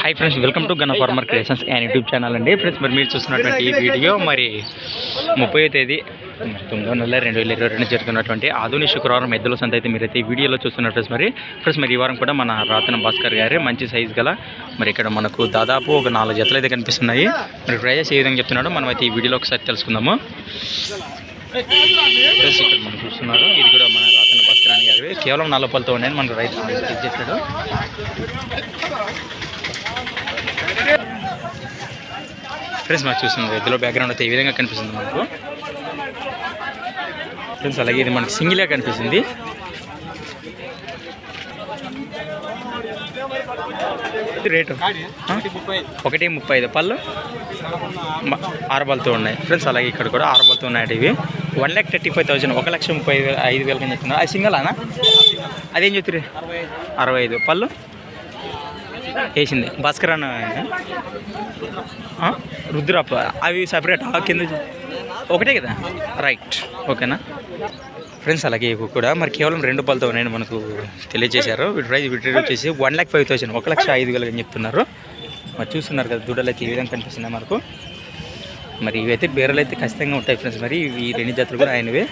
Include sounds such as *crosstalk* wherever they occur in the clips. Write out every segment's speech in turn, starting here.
Hi friends welcome to Ganna farmer creations and YouTube channel అండి. Friends మరి మీరు చూస్తున్నటువంటి ఈ వీడియో మరి ముప్పై తేదీ తొమ్మిది తొమ్మిదో నెల రెండు వేల ఇరవై రెండు జరుగుతున్నటువంటి ఆధునిక శుక్రవారం ఎద్దుల సంత అయితే మీరైతే ఈ వీడియోలో చూస్తున్నారు ఫ్రెండ్స్ మరి. ఫ్రెండ్స్ మరి ఈ వారం కూడా మన రాతన భాస్కర్ గారి మంచి సైజ్ గల మరి ఇక్కడ మనకు దాదాపు ఒక నాలుగు జతలు అయితే కనిపిస్తున్నాయి. మరి ప్రైజెస్ ఏ విధంగా చెప్తున్నాడో మనం అయితే ఈ వీడియోలో ఒకసారి తెలుసుకుందాము. ఫ్రెండ్స్ ఇక్కడ మనం చూస్తున్నారు ఇది కూడా మన రాతన భాస్కర్ అని గారి కేవలం నాలుగు పళ్ళతో ఉన్నాయని మనకు రైతు ఇచ్చేసాడు. ఫ్రెండ్స్ మనకు చూస్తుంది రైతులో బ్యాక్గ్రౌండ్ అయితే ఈ విధంగా కనిపిస్తుంది మనకు. ఫ్రెండ్స్ అలాగే ఇది మనకు సింగిల్గా కనిపిస్తుంది. రేటు? ఒకటి ముప్పై ఐదు పళ్ళు. మ- ఆరు ఉన్నాయి. ఫ్రెండ్స్ అలాగే ఇక్కడ కూడా ఆరు బలతో ఉన్నాయి ఇవి. One lakh thirty five thousand ఒక లక్ష ముప్పై ఐదు వేలకి చెప్తున్నారు అది సింగల్ అనా? అదేం చెప్తురు అరవై ఐదు. పళ్ళు? వేసింది. భాస్కర్ అన్న రుద్రప్ప. అవి సపరేట్ కింద ఒకటే కదా? రైట్ ఓకేనా? ఫ్రెండ్స్ అలాగే కూడా. మరి కేవలం రెండు పళ్ళతో ఉన్నాయని మనకు తెలియజేశారు. వీటి ప్రైస్ వీటి వచ్చేసి వన్ ల్యాక్ ఫైవ్ థౌసండ్ ఒక లక్ష ఐదు వేలు అని చెప్తున్నారు. మరి చూస్తున్నారు కదా దూడలకి ఏ విధంగా కనిపిస్తున్నాయి మనకు? మరి ఇవైతే బేరలు అయితే ఖచ్చితంగా ఉంటాయి ఫ్రెండ్స్ మరి ఈ రెండు జాతులు కూడా ఆయనవే.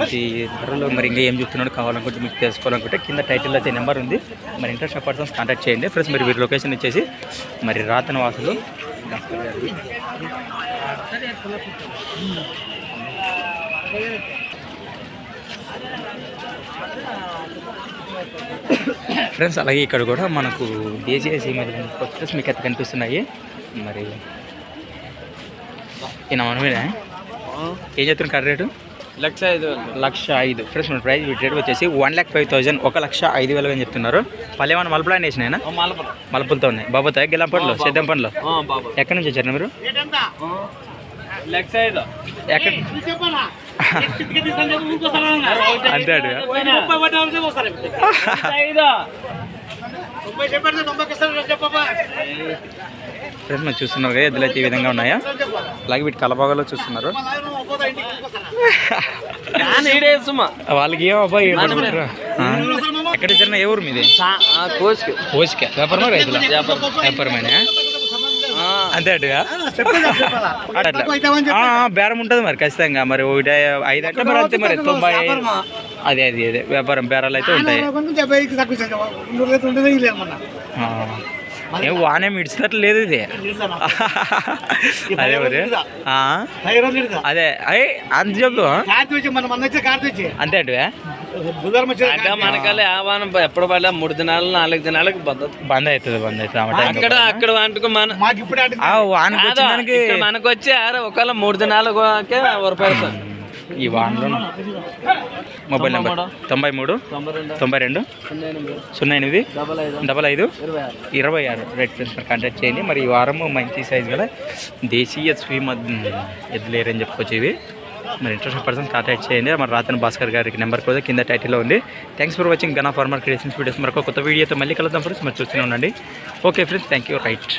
మరి ఇది ధరలో మరి ఇంకా ఏం చెప్తున్నాడు కావాలనుకుంటే మీకు తెలుసుకోవాలనుకుంటే కింద టైటిల్ అయితే నెంబర్ ఉంది. మరి ఇంట్రెస్ట్ పర్సన్స్ కాంటాక్ట్ చేయండి. ఫ్రెండ్స్ మరి వీరి లొకేషన్ వచ్చేసి మరి రాతన వాసులు. ఫ్రెండ్స్ అలాగే ఇక్కడ కూడా మనకు దేశీయ సీమ కొత్త మీకు అయితే కనిపిస్తున్నాయి. మరి ఈయన మనమేనా ఏం? చెప్తున్నారు కర్ర రేటు? లక్ష ఐదు లక్ష ఐదు. ఫ్రెండ్స్ మన ప్రైస్ వీటి రేట్ వచ్చేసి వన్ ల్యాక్ ఫైవ్ థౌసండ్ ఒక లక్ష ఐదు వేలు అని చెప్తున్నారు. పల్లె ఏమైనా మలుపులు వేసినాయినా మలుపులతో ఉన్నాయి. బాబోతాయి గిల్లం పండ్లు సిద్ధం పండ్లు. ఎక్కడి నుంచి వచ్చారు మీరు? లక్ష ఐదు. ఎక్కడ? అంతే అడుగు *laughs* ఫ్రెండ్స్ మీరు చూస్తున్నారు కదా ఎద్దులు అయితే ఈ విధంగా ఉన్నాయా? అలాగే వీటి కలబాగాలో చూస్తున్నారు. వాళ్ళకి ఏమో అబ్బాయి ఏమనుకుంటారు? ఆ. ఎక్కడ ఇచ్చారు ఏ ఊరు మీది? కోసుకు. వ్యాపారమా రైతుల? వ్యాపారమేనా? అంతే అటుగా బేరం ఉంటుంది మరి ఖచ్చితంగా. మరి ఒకటి ఐదు అంటే మరి అంతే మరి తొంభై అదే అదే అదే. వ్యాపారం బేరాలు అయితే ఉంటాయి. ఏం వానే మిడిచినట్లు లేదు ఇది. *laughs* అదే మరి. ఆ, అదే. అయ్యి అంత చెప్పు. అంతే అటువే? అంటే మనకాల ఆహ్వానం ఎప్పుడు పడలే మూడు దినాలు నాలుగు దినాలకు బంద్. అవుతుంది బంద్ అవుతుంది ఆ. అక్కడ అక్కడ వంటకు మన ఆ, వానకి మనకు వచ్చి ఒకవేళ మూడు దినాలకే వరపెడతాం ఈ వానలో మొబైల్ నెంబర్. తొంభై మూడు తొంభై రెండు. సున్నా ఎనిమిది. డబల్ ఐదు. ఇరవై ఆరు. రైట్ ఫ్రెండ్స్ మరి కాంటాక్ట్ చేయండి. మరి ఈ వారం మంచి సైజ్ గల దేశీయ స్వీమ్ ఎద్దులేరని చెప్పుకోవచ్చు ఇవి? మరి ఇంట్రెస్ట్ పర్సన్ కాంటాక్ట్ చేయండి. మరి రాతన్ భాస్కర్ గారికి నెంబర్ కూడా కింద టైటిల్లో ఉంది. Thanks for watching Ganna farmer creations videos మరొక కొత్త వీడియోతో మళ్ళీ కలుద్దాం ఫ్రెండ్స్ మరి చూస్తూనే ఉండండి. Okay friends thank you right